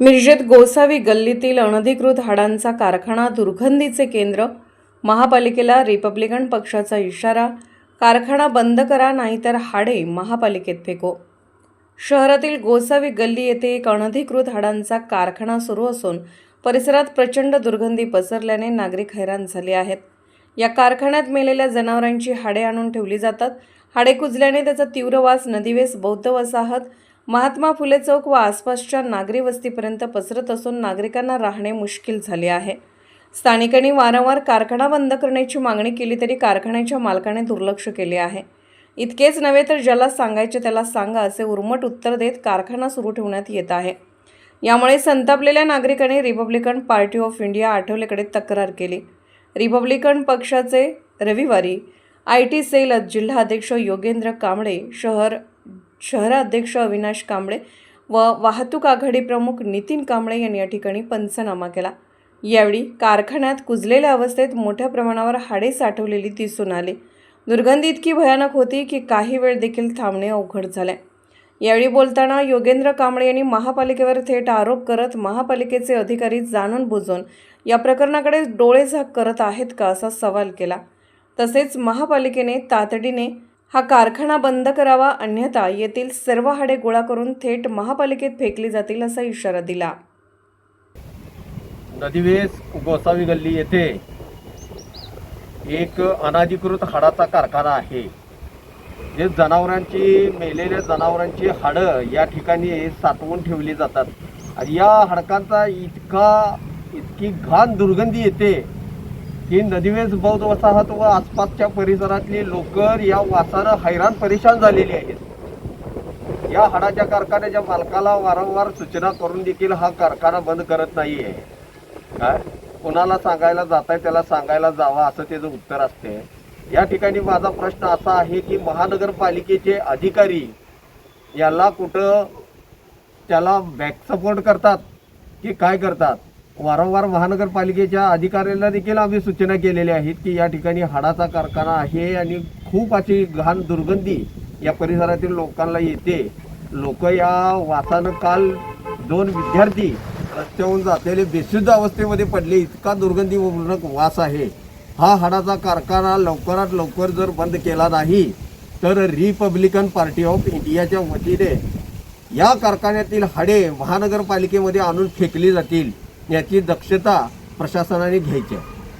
मिरजेत गोसावी गल्लीतील अनधिकृत हाडांचा कारखाना दुर्गंधीचे केंद्र महापालिकेला रिपब्लिकन पक्षाचा इशारा कारखाना बंद करा नाहीतर हाडे महापालिकेत फेको. शहरातील गोसावी गल्ली येथे एक अनधिकृत हाडांचा कारखाना सुरू असून परिसरात प्रचंड दुर्गंधी पसरल्याने नागरिक हैराण झाले आहेत. या कारखान्यात मेलेल्या जनावरांची हाडे आणून ठेवली जातात. हाडे कुजल्याने त्याचा तीव्र वास नदीवेस बौद्ध वसाहत महात्मा फुले चौक व आसपासच्या नागरी वस्तीपर्यंत पसरत असून नागरिकांना राहणे मुश्किल झाले आहे. स्थानिकांनी वारंवार कारखाना बंद करण्याची मागणी केली तरी कारखान्याच्या मालकाने दुर्लक्ष केले आहे. इतकेच नव्हे तर ज्याला सांगायचे त्याला सांगा असे उर्मट उत्तर देत कारखाना सुरू ठेवण्यात येत आहे. यामुळे संतापलेल्या नागरिकांनी रिपब्लिकन पार्टी ऑफ इंडिया आठवलेकडे तक्रार केली. रिपब्लिकन पक्षाचे रविवारी आय टी सेल जिल्हाध्यक्ष योगेंद्र कांबळे शहर शहराध्यक्ष अविनाश कांबळे व वाहतूक आघाडी प्रमुख नितीन कांबळे यांनी या ठिकाणी पंचनामा केला. यावेळी कारखान्यात कुजलेल्या अवस्थेत मोठ्या प्रमाणावर हाडे साठवलेली दिसून आली. दुर्गंधी इतकी भयानक होती की काही वेळ देखील थांबणे अवघड झाले. यावेळी बोलताना योगेंद्र कांबळे यांनी महापालिकेवर थेट आरोप करत महापालिकेचे अधिकारी जाणून बुजून या प्रकरणाकडे डोळेझाक करत आहेत का असा सवाल केला. तसेच महापालिकेने तातडीने हा कारखाना बंद करावा अन्यथा येथील सर्व हाडे गोळा करून थेट महापालिकेत फेकली जातील असा इशारा दिला. नदीवेस गोसावी गल्ली येथे एक अनाधिकृत हाडाचा कारखाना आहे. जे जनावरांची मेलेल्या जनावरांची हाडं या ठिकाणी साठवून ठेवली जातात. आणि या हाडकांचा इतका इतकी घाण दुर्गंधी येते की नदीवेज बौद्ध वसाहत व आसपासच्या परिसरातली लोकर या वासानं हैराण परेशान झालेली आहेत. या हाडाच्या कारखान्याच्या मालकाला वारंवार सूचना करून देखील हा कारखाना बंद करत नाही आहे काय? कोणाला सांगायला जात आहे त्याला सांगायला जावा असं त्याचं उत्तर असते. या ठिकाणी माझा प्रश्न असा आहे की महानगरपालिकेचे अधिकारी याला कुठं त्याला बॅक सपोर्ट करतात की काय करतात? वारंवार महानगरपालिकेच्या अधिकाऱ्यांना देखील आम्ही सूचना केलेल्या आहेत की या ठिकाणी हाडाचा कारखाना आहे आणि खूप अशी घाण दुर्गंधी या परिसरातील लोकांना येते. लोक या वासानं काल दोन विद्यार्थी रस्त्याहून जातेले बेशुद्ध अवस्थेमध्ये पडले. इतका दुर्गंधीपूर्ण वास आहे. हा हाडाचा कारखाना लवकरात लवकर जर बंद केला नाही तर रिपब्लिकन पार्टी ऑफ इंडियाच्या वतीने या कारखान्यातील हाडे महानगरपालिकेमध्ये आणून फेकली जातील. याची दक्षता प्रशासनाने घ्यायची आहे.